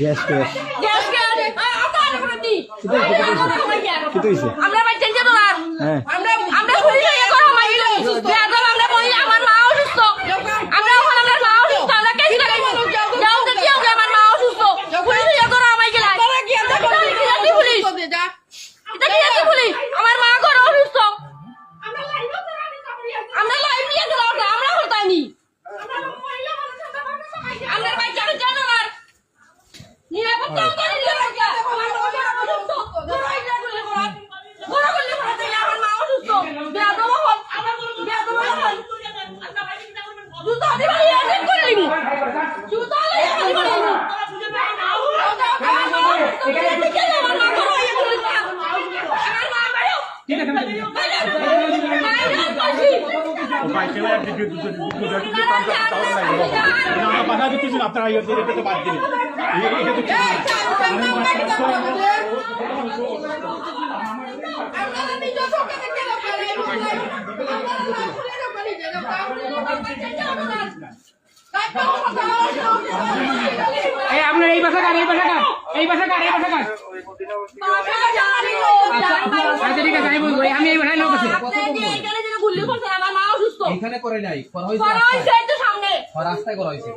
Gas gas কি হইছে আমরা নিরাপত্তা করে নিয়ে রাখা আমার মা অসুস্থ ধরো এটা করলে করা ধরো করলে করা তাই আমার মা অসুস্থ বেয়াদব হল বেয়াদব হল জুতা দিবা ইয়া ঠিক করে নিবি জুতা লইয়া ঠিক করে নিবি আমার মা ধরো ইয়া করে নিবি আমার মা বাইরে ঠিক আছে বাইরে বাইরে বাইকেলা একদিকে দুজন দুজন দিকে কাম করতে তাও লাগবে আমরা বাধা দিতেছি না আপনারা ইয়ে দিয়ে এটা বাদ দিন এটা তো ঠিক না। এই আপনার এই বাসা কার এই বাসা কার এই বাসা কার এই বাসা কার আচ্ছা ঠিক আছে আমি বলব আমি এই বাসায় লোক আছে আমার মা অসুস্থ এখানে করে নাই করা হয়েছে করা রাস্তায়। হয়েছে এই তো সামনে। রাস্তায় করা হয়েছে।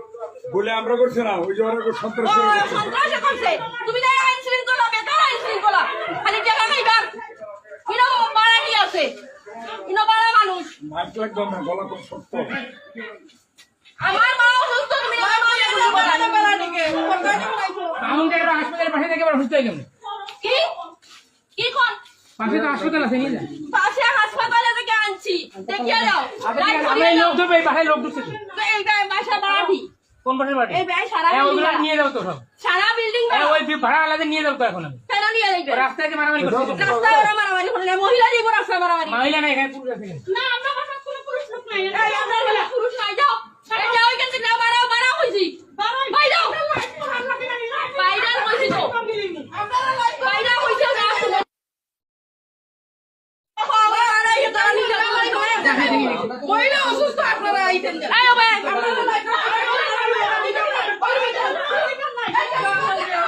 বলে আমরা করছি না ওই যে ওরা সন্ত্রাস ও, সন্ত্রাসে করছে। তুমি তাই আইন শৃঙ্খলা বেকার আইন শৃঙ্খলা খালি টাকা খাইবার ইনো বাড়া কি আছে? ইনো মানুষ? লাগবে না গলা খুব শক্ত। আমার মা অসুস্থ তুমি আমার মা এগুলো বলা আমাদের হাসপাতালের পাশে থেকে আবার হয়ে গেল। কি? কি কোন? পাশে তো হাসপাতাল আছে নিয়ে হাসপাতালে আনছি দেখিয়ে আছে আমরা দাও। লোক ধরবো এই বাসায় লোক। তো এইটা বাসা বাড়াবি। কোন বাসার বাড়ি এই ব্যয় সারা হ্যাঁ নিয়ে যাও তো সব। সারা বিল্ডিং ওই ভাড়া আলাদা নিয়ে যাও তো এখন আমি। কেন নিয়ে যাইবে? রাস্তায় যে মারামারি করছে। রাস্তায় ওরা মারামারি করে মহিলা দিব রাস্তায় মারামারি। মহিলা না এখানে পুরুষ আছে। না আমরা বাসা কোনো পুরুষ লোক নাই। এই আমরা পুরুষ নাই যাও এই যাও এখান থেকে যাও বাড়াও বাড়াও কইছি ভাই যাও বাইরে কইছি তো বাইরে কইছি না আসলে মহিলা অসুস্থ আপনারা আইতেন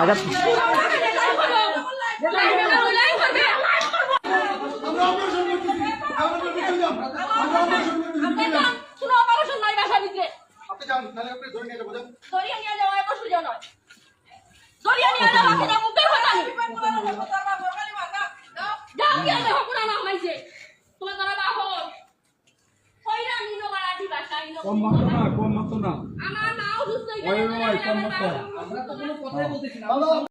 আচ্ছা দরিয়া নিয়ে যাওয়া এত সুযোগ নয়। দরিয়া নিয়ে যাওয়া মুখের কথা নেই যাও কি আছে হকুনা না হইছে তোমার তারা বাহো কইরা নিনো বাড়াটি বাসা ইনো কম মাত্র না। কম মাত্র না ওই ওই কম মাত্র আমরা তো কোনো কথাই বলতেছি না।